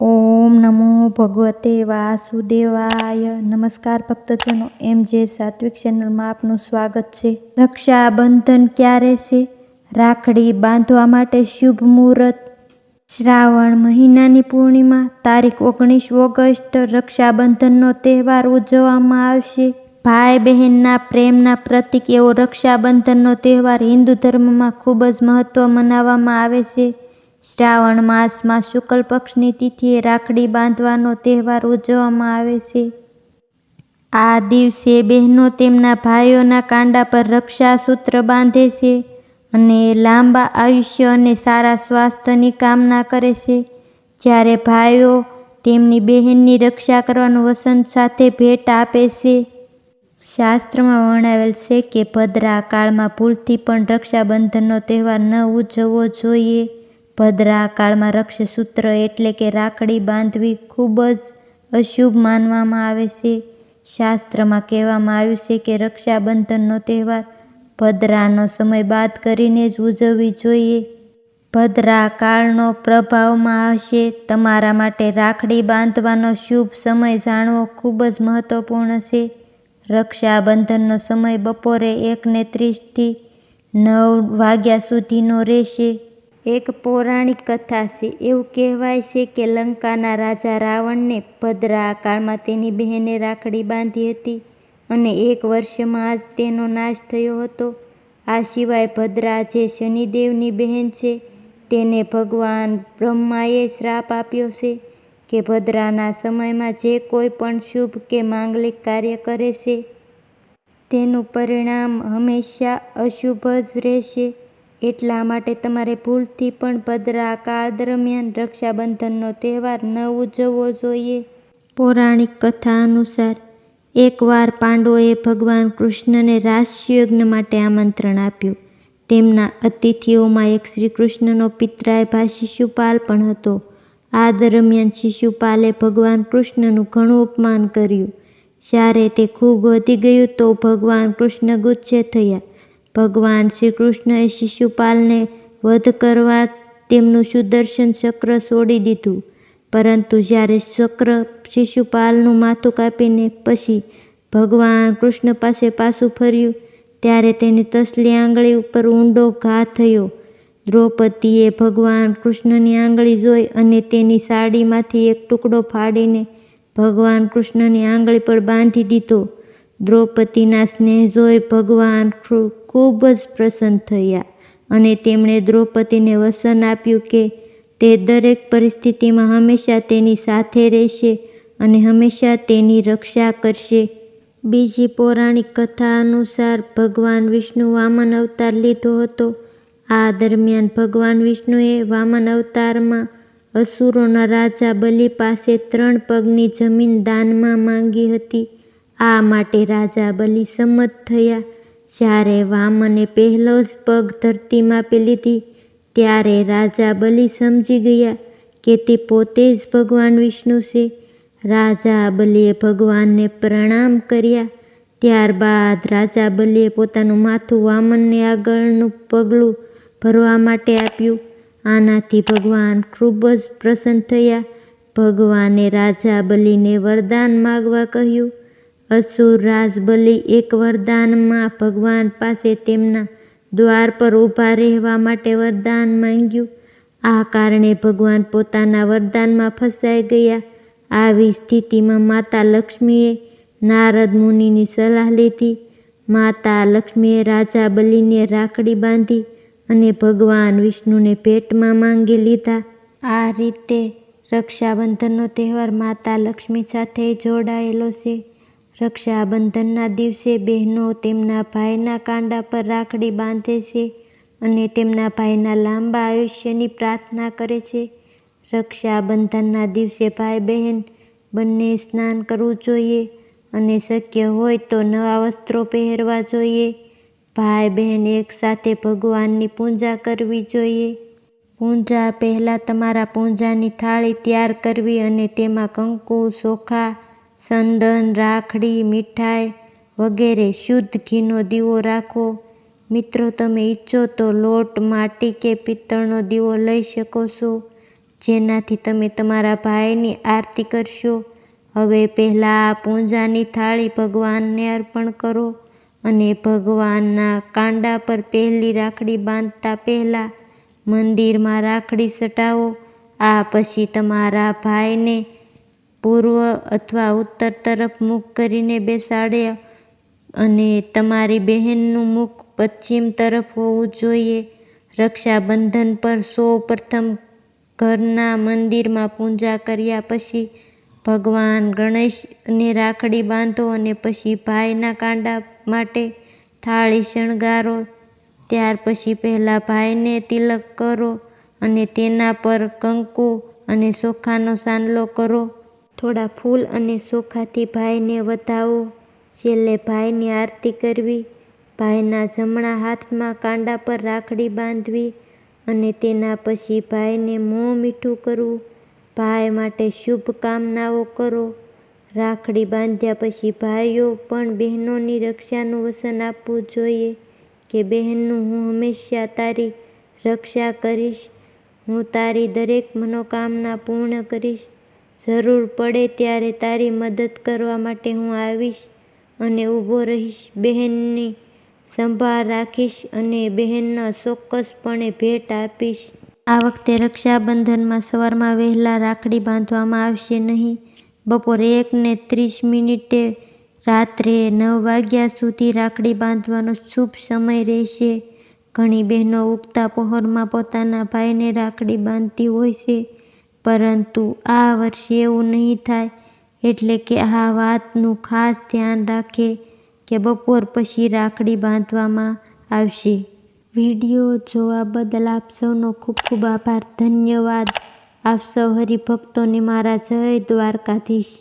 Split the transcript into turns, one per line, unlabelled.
ઓમ નમો ભગવતે વાસુદેવાય. નમસ્કાર ભક્તજનો, એમ જે સાત્વિક ચેનલમાં આપનું સ્વાગત છે. રક્ષાબંધન ક્યારે છે? રાખડી બાંધવા માટે શુભ મુહૂર્ત. શ્રાવણ મહિનાની પૂર્ણિમા, તારીખ ઓગણીસ ઓગસ્ટ, રક્ષાબંધનનો તહેવાર ઉજવવામાં આવશે. ભાઈ બહેનના પ્રેમના પ્રતીક એવો રક્ષાબંધનનો તહેવાર હિન્દુ ધર્મમાં ખૂબ જ મહત્ત્વ મનાવવામાં આવે છે. શ્રાવણ માસમાં શુક્લ પક્ષની તિથિએ રાખડી બાંધવાનો તહેવાર ઉજવવામાં આવે છે. આ દિવસે બહેનો તેમના ભાઈઓના કાંડા પર રક્ષાસૂત્ર બાંધે છે અને લાંબા આયુષ્ય અને સારા સ્વાસ્થ્યની કામના કરે છે. જ્યારે ભાઈઓ તેમની બહેનની રક્ષા કરવાનું વસંત સાથે ભેટ આપે છે. શાસ્ત્રમાં વર્ણવેલ છે કે, ભદ્રા કાળમાં ભૂલથી પણ રક્ષાબંધનનો તહેવાર ન ઉજવવો જોઈએ. ભદ્રા કાળમાં રક્ષસૂત્ર એટલે કે રાખડી બાંધવી ખૂબ જ અશુભ માનવામાં આવે છે. શાસ્ત્રમાં કહેવામાં આવ્યું છે કે રક્ષાબંધનનો તહેવાર ભદ્રાનો સમય બાદ કરીને જ ઉજવવી જોઈએ. ભદ્રા કાળનો પ્રભાવમાં હશે. તમારા માટે રાખડી બાંધવાનો શુભ સમય જાણવો ખૂબ જ મહત્વપૂર્ણ છે. રક્ષાબંધનનો સમય બપોરે એકને ત્રીસથી નવ વાગ્યા સુધીનો રહેશે. એક પૌરાણિક કથા છે. એવું કહેવાય છે કે લંકાના રાજા રાવણને ભદ્રા કાળમાં તેની બહેને રાખડી બાંધી હતી અને એક વર્ષમાં આજ તેનો નાશ થયો હતો. આ સિવાય ભદ્રા જે શનિદેવની બહેન છે, તેને ભગવાન બ્રહ્માએ શ્રાપ આપ્યો છે કે ભદ્રાના સમયમાં જે કોઈ પણ શુભ કે માંગલિક કાર્ય કરે છે, તેનું પરિણામ હંમેશા અશુભ જ રહેશે. એટલા માટે તમારે ભૂલથી પણ ભદ્રા કાળ દરમિયાન રક્ષાબંધનનો તહેવાર ન ઉજવવો જોઈએ. પૌરાણિક કથા અનુસાર, એકવાર પાંડવોએ ભગવાન કૃષ્ણને રાસયજ્ઞ માટે આમંત્રણ આપ્યું. તેમના અતિથિઓમાં એક શ્રી કૃષ્ણનો પિતરાય ભાઈ શિશુપાલ પણ હતો. આ દરમિયાન શિશુપાલે ભગવાન કૃષ્ણનું ઘણું અપમાન કર્યું. જ્યારે તે ખૂબ વધી ગયું તો ભગવાન કૃષ્ણ ગુસ્સે થયા. ભગવાન શ્રી કૃષ્ણએ શિશુપાલને વધ કરવા તેમનું સુદર્શન ચક્ર છોડી દીધું. પરંતુ જ્યારે ચક્ર શિશુપાલનું માથું કાપીને પછી ભગવાન કૃષ્ણ પાસે પાછું ફર્યું, ત્યારે તેની તસલી આંગળી ઉપર ઊંડો ઘા થયો. દ્રૌપદીએ ભગવાન કૃષ્ણની આંગળી જોઈ અને તેની સાડીમાંથી એક ટુકડો ફાડીને ભગવાન કૃષ્ણની આંગળી પર બાંધી દીધો. દ્રૌપદીના સ્નેહ જોઈ ભગવાન ખૂબ જ પ્રસન્ન થયા અને તેમણે દ્રૌપદીને વસન આપ્યું કે તે દરેક પરિસ્થિતિમાં હંમેશા તેની સાથે રહેશે અને હંમેશા તેની રક્ષા કરશે. બીજી પૌરાણિક કથા અનુસાર ભગવાન વિષ્ણુ વામન અવતાર લીધો હતો. આ દરમિયાન ભગવાન વિષ્ણુએ વામન અવતારમાં અસુરોના રાજા બલિ પાસે ત્રણ પગની જમીન દાનમાં માંગી હતી. આ માટે રાજા બલિ સંમત થયા. જ્યારે વામને પહેલો જ પગ ધરતી માપી લીધી, ત્યારે રાજા બલિ સમજી ગયા કે તે પોતે જ ભગવાન વિષ્ણુ છે. રાજા બલિએ ભગવાનને પ્રણામ કર્યા. ત્યારબાદ રાજા બલિએ પોતાનું માથું વામનને આગળનું પગલું ભરવા માટે આપ્યું. આનાથી ભગવાન ખૂબ જ પ્રસન્ન થયા. ભગવાને રાજા બલિને વરદાન માગવા કહ્યું. અસુર રાજબલી એક વરદાનમાં ભગવાન પાસે તેમના દ્વાર પર ઊભા રહેવા માટે વરદાન માંગ્યું. આ કારણે ભગવાન પોતાના વરદાનમાં ફસાઈ ગયા. આવી સ્થિતિમાં માતા લક્ષ્મીએ નારદ મુનિની સલાહ લીધી. માતા લક્ષ્મીએ રાજા બલિને રાખડી બાંધી અને ભગવાન વિષ્ણુને ભેટમાં માંગી લીધા. આ રીતે રક્ષાબંધનનો તહેવાર માતા લક્ષ્મી સાથે જોડાયેલો છે. રક્ષાબંધનના દિવસે બહેનો તેમના ભાઈના કાંડા પર રાખડી બાંધે છે અને તેમના ભાઈના લાંબા આયુષ્યની પ્રાર્થના કરે છે. રક્ષાબંધનના દિવસે ભાઈ બહેન બંને સ્નાન કરવું જોઈએ અને શક્ય હોય તો નવા વસ્ત્રો પહેરવા જોઈએ. ભાઈ બહેન એકસાથે ભગવાનની પૂજા કરવી જોઈએ. પૂજા પહેલાં તમારા પૂજાની થાળી તૈયાર કરવી અને તેમાં કંકુ ચોખા ચંદન રાખડી, મીઠાઈ વગેરે શુદ્ધ ઘીનો દીવો રાખો. મિત્રો, તમે ઈચ્છો તો લોટ, માટી કે પિત્તળનો દીવો લઈ શકો છો, જેનાથી તમે તમારા ભાઈની આરતી કરશો. હવે પહેલાં આ પૂજાની થાળી ભગવાનને અર્પણ કરો અને ભગવાનના કાંડા પર પહેલી રાખડી બાંધતા પહેલાં મંદિરમાં રાખડી સટાવો. આ પછી તમારા ભાઈને પૂર્વ અથવા ઉત્તર તરફ મુખ કરીને બેસાડ્યા અને તમારી બહેનનું મુખ પશ્ચિમ તરફ હોવું જોઈએ. રક્ષાબંધન પર સૌ પ્રથમ ઘરના મંદિરમાં પૂજા કર્યા પછી ભગવાન ગણેશને રાખડી બાંધો અને પછી ભાઈના કાંડા માટે થાળી શણગારો. ત્યાર પછી પહેલાં ભાઈને તિલક કરો અને તેના પર કંકુ અને ચોખાનો સાંદલો કરો. થોડા ફૂલ અને ચોખાથી ભાઈને વધાવો. છેલ્લે ભાઈની આરતી કરવી. ભાઈના જમણા હાથમાં કાંડા પર રાખડી બાંધવી અને તેના પછી ભાઈને મોં મીઠું કરવું. ભાઈ માટે શુભકામનાઓ કરો. રાખડી બાંધ્યા પછી ભાઈઓ પણ બહેનોની રક્ષાનું વસન આપવું જોઈએ કે બહેનનું હું હંમેશા તારી રક્ષા કરીશ. હું તારી દરેક મનોકામના પૂર્ણ કરીશ. જરૂર પડે ત્યારે તારી મદદ કરવા માટે હું આવીશ અને ઊભો રહીશ. બહેનની સંભાળ રાખીશ અને બહેનને ચોક્કસપણે ભેટ આપીશ. આ વખતે રક્ષાબંધનમાં સવારમાં વહેલા રાખડી બાંધવામાં આવશે નહીં. બપોરે એકને ત્રીસ મિનિટે રાત્રે નવ વાગ્યા સુધી રાખડી બાંધવાનો શુભ સમય રહેશે. ઘણી બહેનો ઉગતા પહોરમાં પોતાના ભાઈને રાખડી બાંધતી હોય છે. પરંતુ આ વર્ષે એવું નહીં થાય, એટલે કે આ વાતનું ખાસ ધ્યાન રાખે કે બપોર પછી રાખડી બાંધવામાં આવશે. વીડિયો જોવા બદલ આપ સૌનો ખૂબ ખૂબ આભાર. ધન્યવાદ. આપ સૌ હરિભક્તોને મારા જય દ્વારકાધીશ.